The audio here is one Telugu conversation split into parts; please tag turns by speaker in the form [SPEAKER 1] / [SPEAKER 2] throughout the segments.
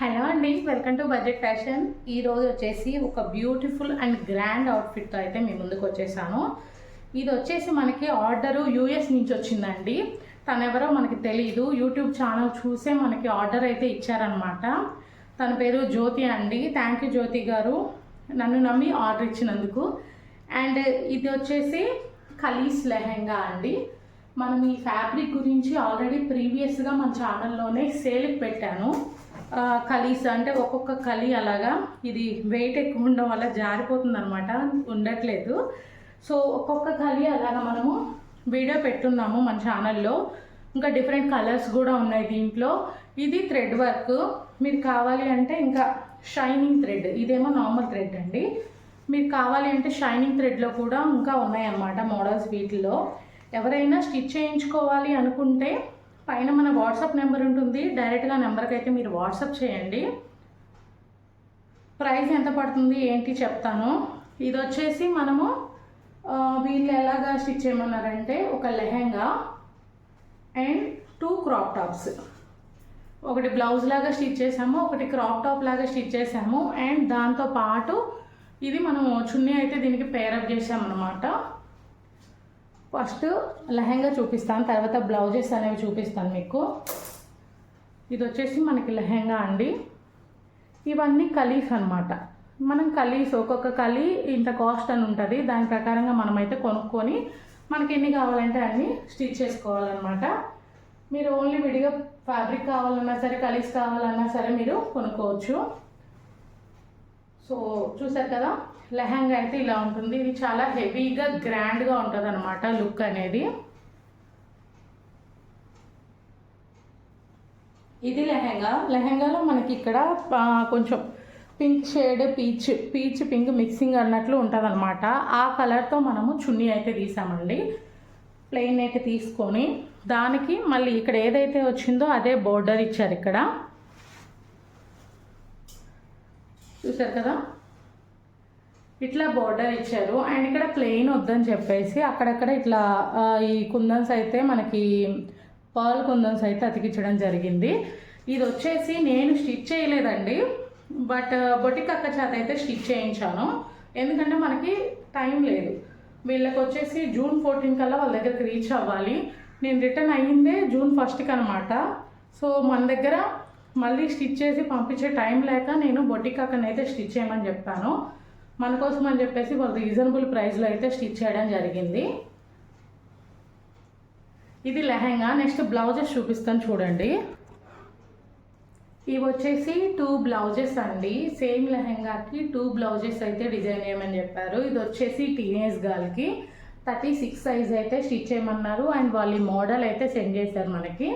[SPEAKER 1] హలో అండి వెల్కమ్ టు బడ్జెట్ ఫ్యాషన్. ఈ రోజు వచ్చేసి ఒక బ్యూటిఫుల్ అండ్ గ్రాండ్ అవుట్ఫిట్తో అయితే మీ ముందుకు వచ్చేసాను. ఇది వచ్చేసి మనకి ఆర్డరు యూఎస్ నుంచి వచ్చిందండి. తనెవరో మనకి తెలియదు యూట్యూబ్ ఛానల్ చూసే మనకి ఆర్డర్ అయితే ఇచ్చారనమాట తన పేరు జ్యోతి అండి. థ్యాంక్ యూ జ్యోతి గారు. నన్ను నమ్మి ఆర్డర్ ఇచ్చినందుకు. అండ్ ఇది వచ్చేసి ఖలీస్ లెహెంగా అండి. మనం ఈ ఫ్యాబ్రిక్ గురించి ఆల్రెడీ ప్రీవియస్గా మన ఛానల్లోనే సేల్కి పెట్టాను. కలీస్? అంటే ఒక్కొక్క కలి అలాగా ఇది వెయిట్ ఎక్కువ ఉండడం వల్ల జారిపోతుంది అనమాట ఉండట్లేదు. సో ఒక్కొక్క కలి అలాగా మనము వీడియో పెట్టున్నాము మన ఛానల్లో ఇంకా డిఫరెంట్ కలర్స్ కూడా ఉన్నాయి దీంట్లో. ఇది థ్రెడ్ వర్క్ మీరు కావాలి అంటే ఇంకా షైనింగ్ థ్రెడ్ ఇదేమో నార్మల్ థ్రెడ్ అండి. మీరు కావాలి అంటే షైనింగ్ థ్రెడ్లో కూడా ఇంకా ఉన్నాయన్నమాట మోడల్స్ వీటిలో. ఎవరైనా స్టిచ్ చేయించుకోవాలి అనుకుంటే పైన మన వాట్సాప్ నెంబర్ ఉంటుంది. డైరెక్ట్గా నెంబర్కి అయితే మీరు వాట్సాప్ చేయండి. ప్రైస్ ఎంత పడుతుంది ఏంటి చెప్తాను. ఇది వచ్చేసి మనము వీళ్ళు ఎలాగా స్టిచ్ చేయమన్నారంటే ఒక lehenga and two crop tops. ఒకటి బ్లౌజ్ లాగా స్టిచ్ చేసాము ఒకటి క్రాప్ టాప్ లాగా స్టిచ్ చేసాము అండ్ దాంతో పాటు ఇది మనము చున్నీ అయితే దీనికి పేరప్ చేసామన్నమాట ఫస్ట్ లెహంగా చూపిస్తాను తర్వాత బ్లౌజెస్ అనేవి చూపిస్తాను మీకు. ఇది వచ్చేసి మనకి లెహంగా అండి. ఇవన్నీ కలీస్ అనమాట మనం కలీస్ ఒక్కొక్క కలీ ఇంత కాస్ట్ అని ఉంటుంది. దాని ప్రకారంగా మనమైతే కొనుక్కొని మనకి ఎన్ని కావాలంటే అన్ని స్టిచ్ చేసుకోవాలన్నమాట. మీరు ఓన్లీ విడిగా ఫ్యాబ్రిక్ కావాలన్నా సరే కలీస్ కావాలన్నా సరే మీరు కొనుక్కోవచ్చు. సో చూసారు కదా లెహంగా అయితే ఇలా ఉంటుంది. ఇది చాలా హెవీగా గ్రాండ్గా ఉంటుంది అనమాట లుక్ అనేది. ఇది లెహంగా. లెహంగాలో మనకి ఇక్కడ కొంచెం pink shade peach peach pink mixing అన్నట్లు ఉంటుంది అనమాట ఆ కలర్తో మనము చున్నీ అయితే తీసామండి. ప్లెయిన్ అయితే తీసుకొని దానికి మళ్ళీ ఇక్కడ ఏదైతే వచ్చిందో అదే బోర్డర్ ఇచ్చారు ఇక్కడ. చూసారు కదా? ఇట్లా బోర్డర్ ఇచ్చారు. అండ్ ఇక్కడ ప్లెయిన్ వద్దని చెప్పేసి అక్కడక్కడ ఇట్లా ఈ కుందన్స్ అయితే మనకి పర్ల్ కుందన్స్ అయితే అతికించడం జరిగింది. ఇది వచ్చేసి నేను స్టిచ్ చేయలేదండి. బట్ బొటిక్ అక్క చేత అయితే స్టిచ్ చేయించాను. ఎందుకంటే మనకి టైం లేదు. వీళ్ళకి వచ్చేసి జూన్ ఫోర్టీన్ కల్లా వాళ్ళ దగ్గరికి రీచ్ అవ్వాలి. నేను రిటర్న్ అయ్యిందే జూన్ ఫస్ట్కి అనమాట సో మన దగ్గర మళ్ళీ స్టిచ్ చేసి పంపించే టైం లేక నేను బొటిక్ అయితే స్టిచ్ చేయమని చెప్పాను. మన కోసం అని చెప్పేసి వాళ్ళు రీజనబుల్ ప్రైస్లో అయితే స్టిచ్ చేయడం జరిగింది. ఇది లెహంగా. నెక్స్ట్ బ్లౌజెస్ చూపిస్తాను చూడండి. ఇవి వచ్చేసి టూ బ్లౌజెస్ అండి. సేమ్ లెహంగాకి టూ బ్లౌజెస్ అయితే డిజైన్ చేయమని చెప్పారు. ఇది వచ్చేసి టీనేజ్ గర్ల్కి థర్టీ సిక్స్ సైజ్ అయితే స్టిచ్ చేయమన్నారు. అండ్ వాళ్ళ మోడల్ అయితే సెండ్ చేశారు మనకి.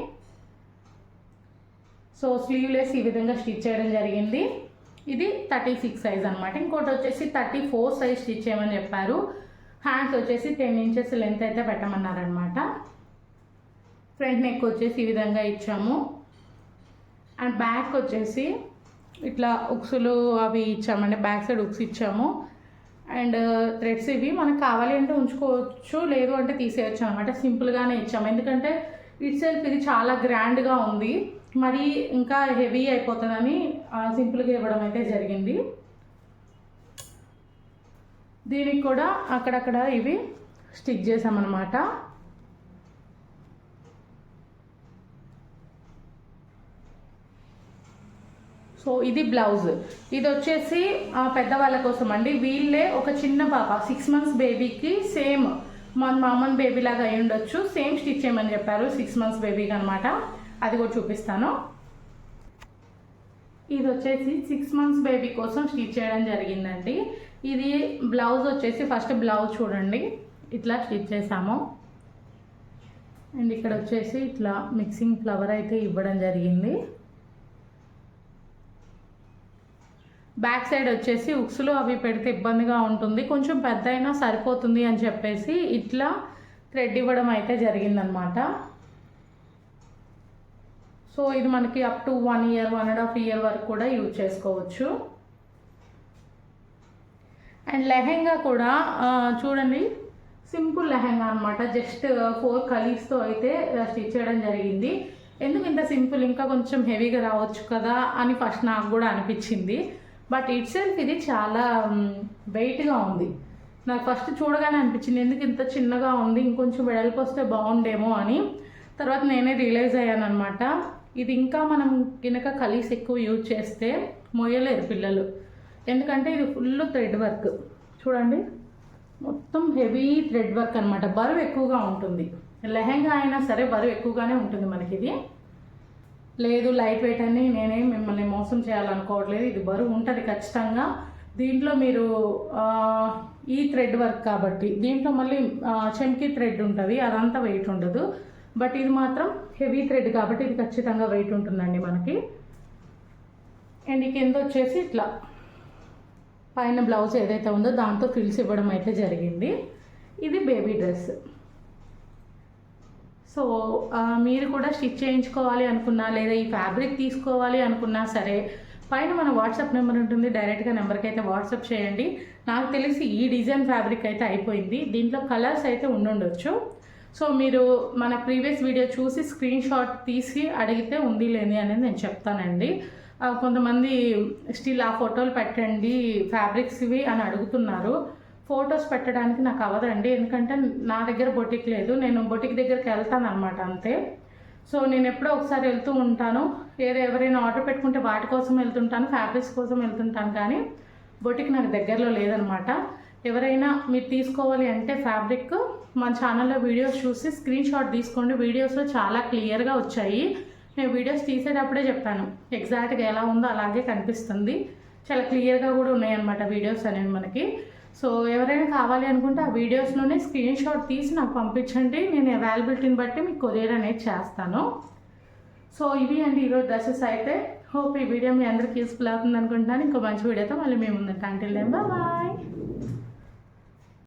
[SPEAKER 1] సో స్లీవ్లెస్ ఈ విధంగా స్టిచ్ చేయడం జరిగింది. ఇది థర్టీ సిక్స్ సైజ్ అనమాట ఇంకోటి వచ్చేసి థర్టీ ఫోర్ సైజ్ స్టిచ్ చేయమని చెప్పారు. హ్యాండ్స్ వచ్చేసి టెన్ ఇంచెస్ లెంత్ అయితే పెట్టమన్నారనమాట ఫ్రంట్ నెక్ వచ్చేసి ఈ విధంగా ఇచ్చాము. అండ్ బ్యాక్ వచ్చేసి ఇట్లా ఉక్సులు అవి ఇచ్చామండి. బ్యాక్ సైడ్ ఉక్స్ ఇచ్చాము. అండ్ థ్రెడ్స్ uh, ఇవి మనకు కావాలి అంటే ఉంచుకోవచ్చు లేదు అంటే తీసేయచ్చు అనమాట సింపుల్గానే ఇచ్చాము. ఎందుకంటే ఇట్ సెల్ఫ్ ఇది చాలా గ్రాండ్గా ఉంది. మరి ఇంకా హెవీ అయిపోతుందని సింపుల్గా ఇవ్వడం అయితే జరిగింది. దీనికి కూడా అక్కడక్కడ ఇవి స్టిక్ చేసామన్నమాట. సో ఇది బ్లౌజ్. ఇది వచ్చేసి పెద్దవాళ్ళ కోసం అండి. వీళ్ళే ఒక చిన్న పాప సిక్స్ మంత్స్ బేబీకి సేమ్ మన మామన్ బేబీ లాగా అయి ఉండొచ్చు సేమ్ స్టిచ్ చేయమని చెప్పారు సిక్స్ మంత్స్ బేబీకి అనమాట అది కూడా చూపిస్తాను. ఇది వచ్చేసి సిక్స్ మంత్స్ బేబీ కోసం స్టిచ్ చేయడం జరిగిందండి. ఇది బ్లౌజ్ వచ్చేసి ఫస్ట్ బ్లౌజ్ చూడండి. ఇట్లా స్టిచ్ చేసాము. అండ్ ఇక్కడ వచ్చేసి ఇట్లా మిక్సింగ్ ఫ్లవర్ అయితే ఇవ్వడం జరిగింది. బ్యాక్ సైడ్ వచ్చేసి ఉక్సులు అవి పెడితే ఇబ్బందిగా ఉంటుంది. కొంచెం పెద్ద అయినా సరిపోతుంది అని చెప్పేసి ఇట్లా థ్రెడ్ ఇవ్వడం అయితే జరిగిందనమాట. సో ఇది మనకి up to one year one and half year వరకు కూడా యూజ్ చేసుకోవచ్చు. అండ్ లెహెంగా కూడా చూడండి. సింపుల్ లెహెంగా అనమాట జస్ట్ ఫోర్ కలీస్తో అయితే స్టిచ్ చేయడం జరిగింది. ఎందుకు ఇంత సింపుల్? ఇంకా కొంచెం హెవీగా రావచ్చు కదా అని ఫస్ట్ నాకు కూడా అనిపించింది. బట్ ఇట్ సెల్ఫ్ ఇది చాలా వెయిట్గా ఉంది. నాకు ఫస్ట్ చూడగానే అనిపించింది ఎందుకు ఇంత చిన్నగా ఉంది ఇంకొంచెం వెడల్పు వస్తే బాగుండేమో అని. తర్వాత నేనే రియలైజ్ అయ్యాను అనమాట ఇది ఇంకా మనం గినక కలిసి ఎక్కువ యూజ్ చేస్తే మొయ్యలేరు పిల్లలు. ఎందుకంటే ఇది ఫుల్ థ్రెడ్ వర్క్ చూడండి. మొత్తం హెవీ థ్రెడ్ వర్క్ అనమాట బరువు ఎక్కువగా ఉంటుంది. లెహెంగా అయినా సరే బరువు ఎక్కువగానే ఉంటుంది మనకి ఇది. లేదు లైట్ వెయిట్ అని నేనేం మిమ్మల్ని మోసం చేయాలనుకోవట్లేదు. ఇది బరువు ఉంటుంది ఖచ్చితంగా. దీంట్లో మీరు ఈ థ్రెడ్ వర్క్ కాబట్టి దీంట్లో మళ్ళీ చెంకి థ్రెడ్ ఉంటుంది. అదంతా వెయిట్ ఉండదు. బట్ ఇది మాత్రం హెవీ థ్రెడ్ కాబట్టి ఇది ఖచ్చితంగా వెయిట్ ఉంటుందండి మనకి. అండ్ ఈ కింద వచ్చేసి ఇట్లా పైన బ్లౌజ్ ఏదైతే ఉందో దాంతో ఫిల్స్ ఇవ్వడం అయితే జరిగింది. ఇది బేబీ డ్రెస్ సో మీరు కూడా స్టిచ్ చేయించుకోవాలి అనుకున్నా లేదా ఈ ఫ్యాబ్రిక్ తీసుకోవాలి అనుకున్నా సరే పైన మన వాట్సాప్ నెంబర్ ఉంటుంది. డైరెక్ట్గా నెంబర్కి అయితే వాట్సాప్ చేయండి. నాకు తెలిసి ఈ డిజైన్ ఫ్యాబ్రిక్ అయితే అయిపోయింది. దీంట్లో కలర్స్ అయితే ఉండుండొచ్చు. సో మీరు మన ప్రీవియస్ వీడియో చూసి స్క్రీన్ షాట్ తీసి అడిగితే ఉంది లేని అనేది నేను చెప్తానండి. కొంతమంది స్టిల్ ఆ ఫోటోలు పెట్టండి ఫ్యాబ్రిక్స్ ఇవి అని అడుగుతున్నారు. ఫొటోస్ పెట్టడానికి నాకు అవ్వదండి. ఎందుకంటే నా దగ్గర బొటిక్ లేదు. నేను బొటిక్ దగ్గరికి వెళ్తాను అనమాట అంతే. సో నేను ఎప్పుడో ఒకసారి వెళ్తూ ఉంటాను. ఏదో ఎవరైనా ఆర్డర్ పెట్టుకుంటే వాటి కోసం వెళ్తుంటాను ఫ్యాబ్రిక్స్ కోసం వెళ్తుంటాను. కానీ బొటిక్ నాకు దగ్గరలో లేదనమాట ఎవరైనా మీరు తీసుకోవాలి అంటే ఫ్యాబ్రిక్ మన ఛానల్లో వీడియోస్ చూసి స్క్రీన్ షాట్ తీసుకోండి. వీడియోస్లో చాలా క్లియర్గా వచ్చాయి. నేను వీడియోస్ తీసేటప్పుడే చెప్పాను. ఎగ్జాక్ట్గా ఎలా ఉందో అలాగే కనిపిస్తుంది. చాలా క్లియర్గా కూడా ఉన్నాయన్నమాట వీడియోస్ అనేవి మనకి. సో ఎవరైనా కావాలి అనుకుంటే ఆ వీడియోస్లోనే స్క్రీన్ షాట్ తీసి నాకు పంపించండి. నేను అవైలబిలిటీని బట్టి మీకు కొరియర్ అనేది చేస్తాను. సో ఇవి అండి ఈరోజు డ్రెస్సెస్ అయితే. హోప్ ఈ వీడియో మీ అందరికి యూస్ఫుల్ అవుతుంది అనుకుంటున్నాను. ఇంకో మంచి వీడియోతో మళ్ళీ మేము ముందుంటాం. అంటే బాయ్